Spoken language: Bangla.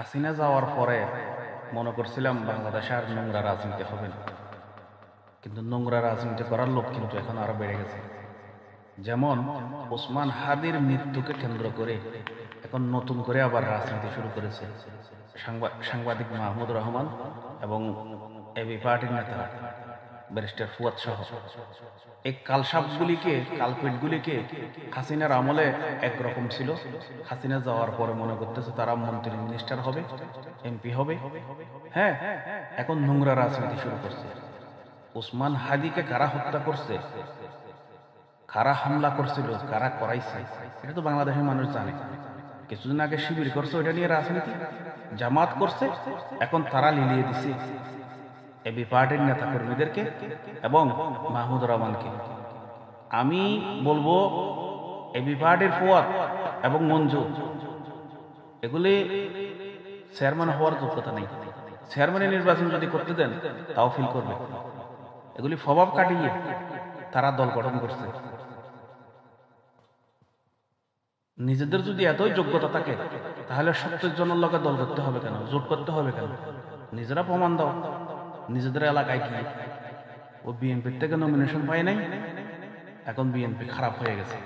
হাসিনা যাওয়ার পরে মনে করছিলাম বাংলাদেশে আর নোংরা রাজনীতি হবে না। কিন্তু নোংরা রাজনীতি করার লোক কিন্তু এখন আরও বেড়ে গেছে। যেমন ওসমান হাদির মৃত্যুকে কেন্দ্র করে এখন নতুন করে আবার রাজনীতি শুরু করেছে। সাংবা- সাংবাদিক মাহমুদ রহমান এবং এবি পার্টির নেতা। ব্যারিস্টার ফুয়াদ সহ। এই কালসাপগুলিকে, কালপিটগুলিকে হাসিনার আমলে একরকম ছিল। হাসিনা যাওয়ার পরে মনে করতেছে তারা মন্ত্রী মিনিস্টার হবে, এমপি হবে। হ্যাঁ এখন নোংরা রাজনীতি শুরু করছে। ওসমান হাদিকে কারা হত্যা করছে? কারা হামলা করছিল? কারা করাইছে? এটা তো বাংলাদেশের মানুষ জানে। কিছুদিন আগে শিবির করছে ওইটা নিয়ে রাজনীতি। জামাত করছে, এখন তারা লিলিয়ে দিছে। এবি পার্টির নেতা কর্মীদেরকে এবং মাহমুদ রহমানকে। আমি বলব এবি পার্টির ফুয়াদ এবং মঞ্জু এগুলি চেয়ারম্যান হওয়ার যোগ্যতা নেই। চেয়ারম্যানের নির্বাচন যদি করতে দেন, তাও ফিল করবে। এগুলি স্বভাব কাটিয়ে তারা দল গঠন করছে। নিজেদের যদি এতই যোগ্যতা থাকে, তাহলে সত্তর জনের লোকে দল করতে হবে কেন? জোট করতে হবে কেন? নিজেরা প্রমাণ দাও। নিজেদের এলাকায় কি? ও বিএনপির থেকে নমিনেশন পায় নাই। এখন বিএনপি খারাপ হয়ে গেছে।